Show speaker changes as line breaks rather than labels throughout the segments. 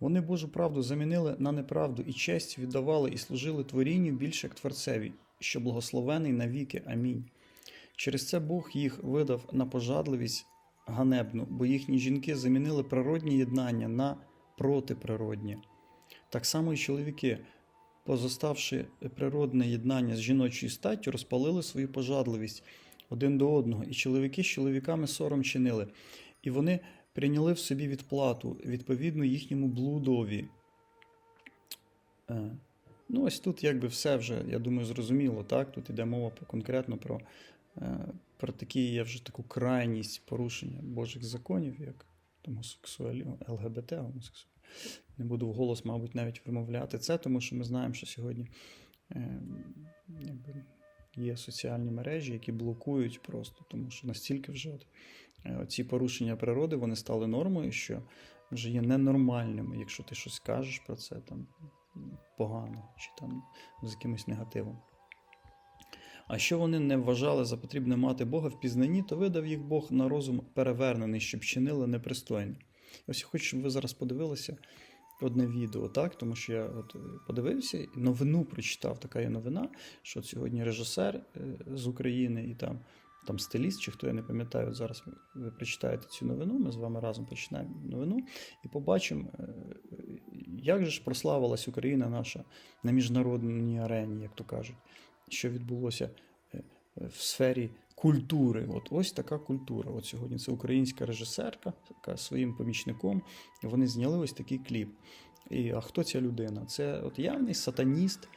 Вони Божу правду замінили на неправду і честь віддавали і служили творінню більше як Творцеві, що благословений навіки. Амінь. Через це Бог їх видав на пожадливість ганебну, бо їхні жінки замінили природні єднання на протиприродні. Так само і чоловіки, позоставши природне єднання з жіночою статтю, розпалили свою пожадливість один до одного, і чоловіки з чоловіками сором чинили, і вони прийняли в собі відплату відповідно їхньому блудові. Е, Ну, ось тут якби все вже, я думаю, зрозуміло, так? Тут йде мова конкретно про, е, про такі є вже таку крайність порушення Божих законів, як гомосексуалі, ЛГБТ, гомосексуалі. Не буду вголос, мабуть, навіть вимовляти це, тому що ми знаємо, що сьогодні е, якби, є соціальні мережі, які блокують просто, тому що настільки вже от, е, ці порушення природи вони стали нормою, що вже є ненормальними, якщо ти щось кажеш про це там погано чи там з якимось негативом. А що вони не вважали за потрібне мати Бога в пізнанні, то видав їх Бог на розум перевернений, щоб чинили непристойне. Ось я хочу, щоб ви зараз подивилися одне відео, так? Тому що я от подивився і новину прочитав. Така є новина, що от сьогодні режисер е, з України і там, там стиліст, чи хто я не пам'ятаю, от зараз ви, прочитаєте цю новину. Ми з вами разом починаємо новину і побачимо, е, як же ж прославилась Україна наша на міжнародній арені, як то кажуть, що відбулося е, в сфері культури. От ось така культура. От сьогодні це українська режисерка, яка своїм помічником. Вони зняли ось такий кліп. І а хто ця людина? Це от явний сатаніст,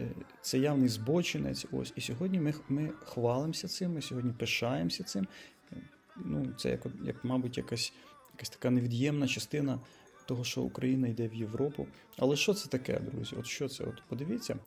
е, це явний збочинець. Ось. І сьогодні ми, ми хвалимося цим, ми сьогодні пишаємося цим. Ну, це як, як мабуть, якась, якась така невід'ємна частина того, що Україна йде в Європу. Але що це таке, друзі? От що це? От подивіться.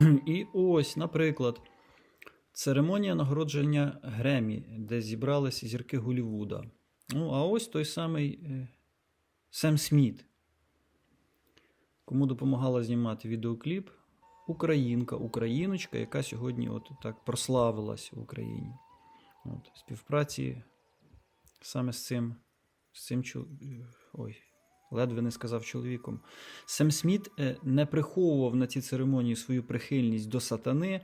І ось, наприклад, церемонія нагородження Гремі, де зібралися зірки Голлівуда. Ну, а ось той самий е, Сем Сміт, кому допомагала знімати відеокліп. Українка, україночка, яка сьогодні от так прославилась в Україні. От, співпраці саме з цим, з цим ой, ледве не сказав чоловіком. Сем Сміт е, не приховував на цій церемонії свою прихильність до сатани.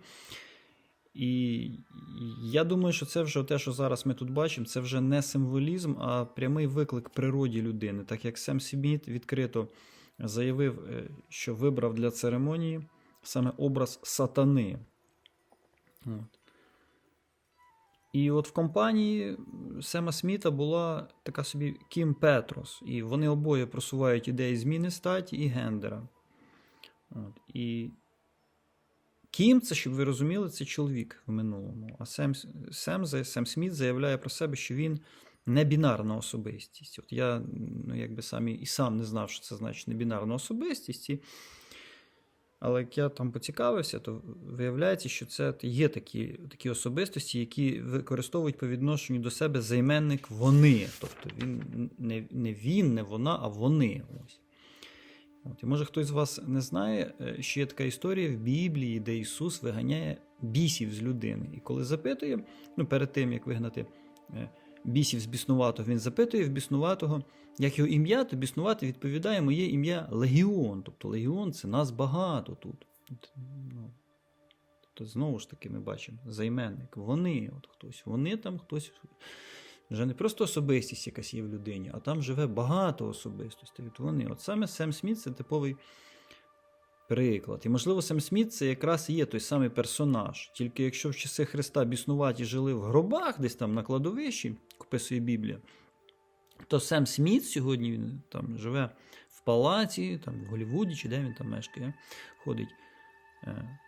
І я думаю, що це вже те, що зараз ми тут бачимо, це вже не символізм, а прямий виклик природі людини. Так як Сем Сміт відкрито заявив, е, що вибрав для церемонії саме образ сатани. От. І от в компанії Сема Сміта була така собі Кім Петрос, і вони обоє просувають ідеї зміни статі і гендера. От. І Кім, це, щоб ви розуміли, це чоловік в минулому. А Сем, Сем, Сем Сміт заявляє про себе, що він не бінарна особистість. От я ну, якби сам і- сам не знав, що це значить небінарна особистість. Але як я там поцікавився, то виявляється, що це є такі, такі особистості, які використовують по відношенню до себе займенник вони. Тобто він не, не він, не вона, а вони. Ось. От, і може хтось з вас не знає, е, що є така історія в Біблії, де Ісус виганяє бісів з людини. І коли запитує, ну перед тим як вигнати е, бісів з біснуватого, він запитує в біснуватого, як його ім'я, то біснуватий відповідає моє ім'я Легіон. Тобто Легіон це нас багато тут. Ну, Тобто, знову ж таки, ми бачимо займенник. Вони, от хтось, вони там хтось. Вже не просто особистість якась є в людині, а там живе багато особистостей. От вони. От саме Сем Сміт це типовий приклад. І, можливо, Сем Сміт це якраз і є той самий персонаж. Тільки якщо в часи Христа біснуваті жили в гробах, десь там на кладовищі, як описує Біблія, то Сем Сміт сьогодні він там живе в палаці, там в Голлівуді, чи де він там мешкає, ходить е,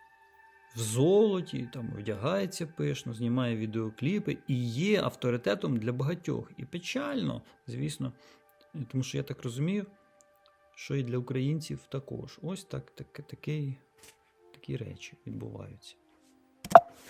в золоті, там вдягається пишно, знімає відеокліпи і є авторитетом для багатьох. І печально, звісно, тому що я так розумію, що і для українців також. Ось так, так, такі, такі речі відбуваються.